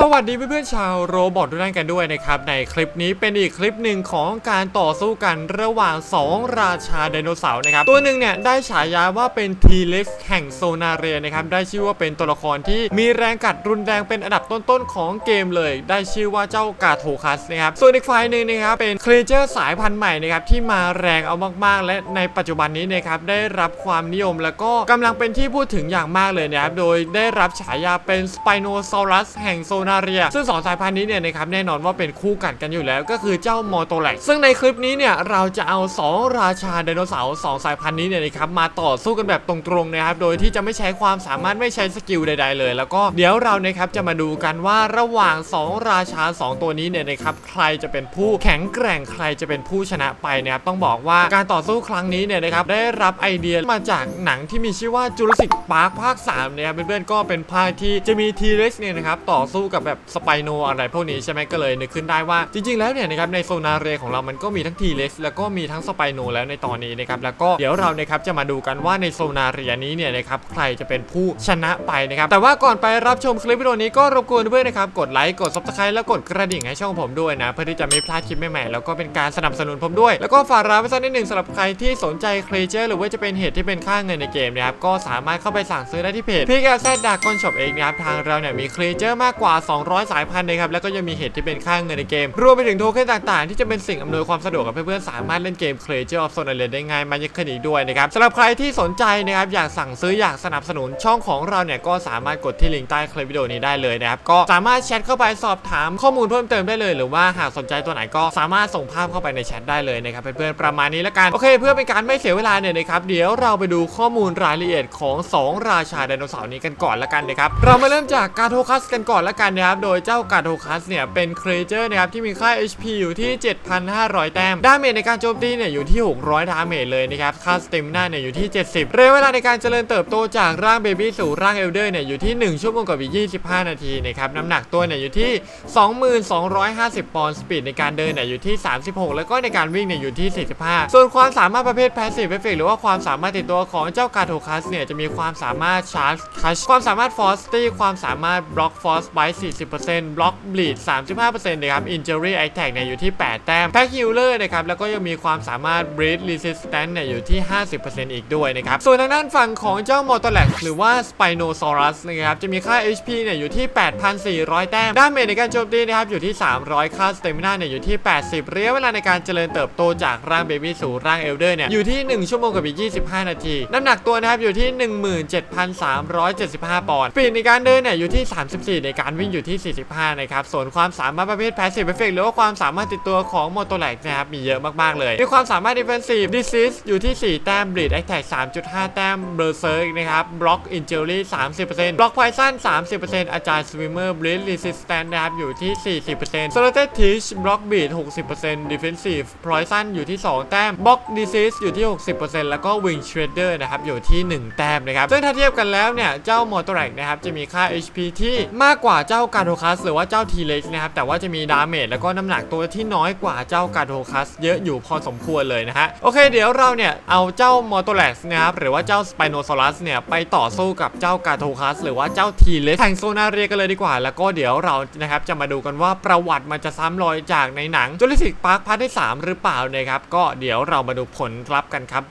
สวัสดีเพื่อนๆชาวโรบอททุกท่านกันด้วยนะครับในคลิปนี้เป็นอีกคลิปหนึ่งของการต่อสู้กันระหว่าง 2 ราชาไดโนเสาร์นะครับตัวหนึ่งเนี่ยได้ฉายาว่าเป็นทีเล็กแห่งโซนาเรียนะครับได้ชื่อว่าเป็นตัวละครที่มีแรงกัดรุนแรงเป็นอันดับต้นๆของเกมเลย ได้ชื่อว่าเจ้ากาโทคัสนะครับส่วนอีกฝ่ายหนึ่งนะครับเป็นครีเจอร์สายพันธุ์ใหม่นะครับที่มาแรงเอามากๆ และในปัจจุบันนี้นะครับได้รับความนิยมแล้วก็กำลังเป็นที่พูดถึงอย่างมากเลยนะครับโดยได้รับฉายาเป็นสไปโนซอรัสแห่งโซนาเรีย ซึ่งสองสายพันธุ์นี้เนี่ยนะครับแน่นอนว่าเป็นคู่กัดกันอยู่แล้ว ก็คือเจ้ามอโตแลกซึ่งในคลิปนี้เนี่ยเราจะเอา 2 ราชาไดโนเสาร์สองสายพันธุ์นี้เนี่ยนะครับมาต่อสู้กันแบบตรงๆนะครับโดยที่จะไม่ใช้ความสามารถไม่ใช้สกิลใด ๆ เลย แล้วก็เดี๋ยวเรานะครับจะมาดูกันว่าระหว่าง 2 ราชา 2 ตัวนี้เนี่ยนะครับใครจะเป็นผู้แข็งแกร่งใครจะเป็นผู้ชนะไปนะครับต้องบอกว่าการต่อสู้ครั้งนี้เนี่ยนะครับได้รับไอเดียมาจากหนังที่มีชื่อว่าจูราสสิกพาร์คภาค3นะครับเพื่อนๆก็เป็นภาคที่จะมีทีเร็กซ์เนี่ยนะครับต่อสู้กับับแบบสไปโนอะไรพวกนี้ใช่ไหมก็เลยนึกขึ้นได้ว่าจริงๆแล้วเนี่ยนะครับในโซนาเรของเรามันก็มีทั้งทีเร็กแล้วก็มีทั้งสไปโนแล้วในตอนนี้นะครับแล้วก็เดี๋ยวเรานะครับจะมาดูกันว่าในโซนาเรียนี้เนี่ยนะครับใครจะเป็นผู้ชนะไปนะครับแต่ว่าก่อนไปรับชมคลิปวิดีโอนี้ก็รบกวนเพื่อนนะครับกดไลค์กด subscribe แล้วกดกระดิ่งให้ช่องผมด้วยนะ เพื่อที่จะไม่พลาดคลิปใหม่ๆแล้วก็เป็นการสนับสนุนผมด้วย แล้วก็ฝากร้านไว้สักนิดหนึ่งสำหรับใครที่สนใจครีเจอร์หรือว่าจะเป็นเหตุที่เป็นค่าเงินในเกมนะครับก็สามารถเข้าไปสั่งซื้อได้ที่เพจพี่แกแซดดากอนช็อปเองนะครับทางเราเนี่ยมีครีเจอร์มากกว่า200 สายพันธุ์นะครับแล้วก็ยังมีเหตุที่เป็นค่าเงินในเกม รวมไปถึงโทเค็นต่างๆ ที่จะเป็นสิ่งอำนวยความสะดวกกับเพื่อนๆสามารถเล่นเกม Creature of Zone Island ได้ง่ายมากยิ่งขึ้นอีกด้วยนะครับสำหรับใครที่สนใจนะครับอยากสั่งซื้ออยากสนับสนุนช่องของเราเนี่ยก็สามารถกดที่ลิงก์ใต้คลิปวิดีโอนี้ได้เลยนะครับก็สามารถแชทเข้าไปสอบถามข้อมูลเพิ่มเติมได้เลย หรือว่าหากสนใจตัวไหนก็สามารถส่งภาพเข้าไปในแชทได้เลยนะครับเพื่อนๆประมาณนี้ละกันโอเค เพื่อเป็นการไม่เสียเวลาเนี่ยนะครับเดี๋ยวเราไปดูข้อมูลรายละเอียดของ 2 ราชาไดโนเสาร์นี้กันก่อนละกันนะครับเรามาเริ่มจากกาโทคัสกันก่อนละกันนะครับโดยเจ้ากาโทคัสเนี่ยเป็นครีเจอร์นะครับที่มีค่า HP อยู่ที่ 7,500 แต้ม ดาเมจในการโจมตีเนี่ยอยู่ที่ 600 ดาเมจเลยนะครับ ค่าสเตมิน่าเนี่ยอยู่ที่ 70 เรยเวลาในการเจริญเติบโตจากร่างเบบี้สู่ร่างเอลเดอร์เนี่ยอยู่ที่ 1 ชั่วโมงกับอีก25 นาทีนะครับ น้ำหนักตัวเนี่ยอยู่ที่ 2250 ปอนด์สปีดในการเดินเนี่ยอยู่ที่ 36 แล้วก็ในการวิ่งเนี่ยอยู่ที่ 45 ส่วนความสามารถประเภท Passive Effect หรือว่าความสามารถติดตัวของเจ้ากาโทคัสเนี่ยจะมีความสามารถชาร์จคัชความสามารถฟอสตี้ความสามารถบล็อกฟอสไบ40%บล็อกบลีด35%นะครับ Injury Attack เนี่ยอยู่ที่ 8 แต้ม Pack Healer นะครับแล้วก็ยังมีความสามารถ Breed Resistance เนี่ยอยู่ที่ 50%อีกด้วยนะครับส่วนทางด้านฝั่งของเจ้า m o t o l a x หรือว่า Spinosaurus นะครับจะมีค่า HP เนี่ยอยู่ที่ 8,400 แต้มดาเมจในการโจมตีนะครับอยู่ที่ 300 ค่า Stamina เนี่ยอยู่ที่ 80ระยะเวลาในการเจริญเติบโตจากร่างเบบี้สู่ร่างเอลเดอร์เนี่ยอยู่ที่ 1 ชั่วโมงกับอีก 25 นาที น้ำหนักตัวนะครับอยู่ที่ 17,375 ปอนด์สปีดในการเดินเนี่ยอยู่ที่ 34 ในการวิ่งอยู่ที่ 45 นะครับ ส่วนความสามารถประเภท Passive Effect หรือว่าความสามารถติดตัวของ m o t o l a x นะครับ มีเยอะมากๆเลยมีความสามารถ Defensive Disease อยู่ที่ 4 แต้ม Bleed Attack 3.5 แต้ม Berserk นะครับ Block Injury 30% Block Poison 30%อาจารย์ Swimmer Bleed Resistance นะครับ อยู่ที่ 40% s o l t e d Teach Block Beat 60% Defensive Poison อยู่ที่ 2 แต้ม Block Disease อยู่ที่ 60%แล้วก็ Wing Shredder นะครับ อยู่ที่ 1 แต้มนะครับ ซึ่งถ้าเทียบกันแล้วเนี่ย เจ้า m o t o r a c นะครับ จะมีค่า HP ที่มากกว่าเจ้า g a r d o c a s หรือว่าเจ้า T-Rex นะครับแต่ว่าจะมีดาเมจแล้วก็น้ำหนักตัวที่น้อยกว่าเจ้า g a r d o c a s เยอะอยู่พอสมควรเลยนะฮะโอเคเดี๋ยวเราเนี่ยเอาเจ้า m o t o r a x นะครับหรือว่าเจ้า Spinosaurus เนี่ยไปต่อสู้กับเจ้า g a r d o c a s หรือว่าเจ้า T-Rex แห่งโซนาเรียกันเลยดีกว่า แล้วก็เดี๋ยวเรานะครับจะมาดูกันว่าประวัติมันจะซ้ำรอยจากในหนัง Jurassic Park พาร์ทที่3หรือเปล่านะครับก็เดี๋ยวเรามาดูผลลัพธ์กันครับ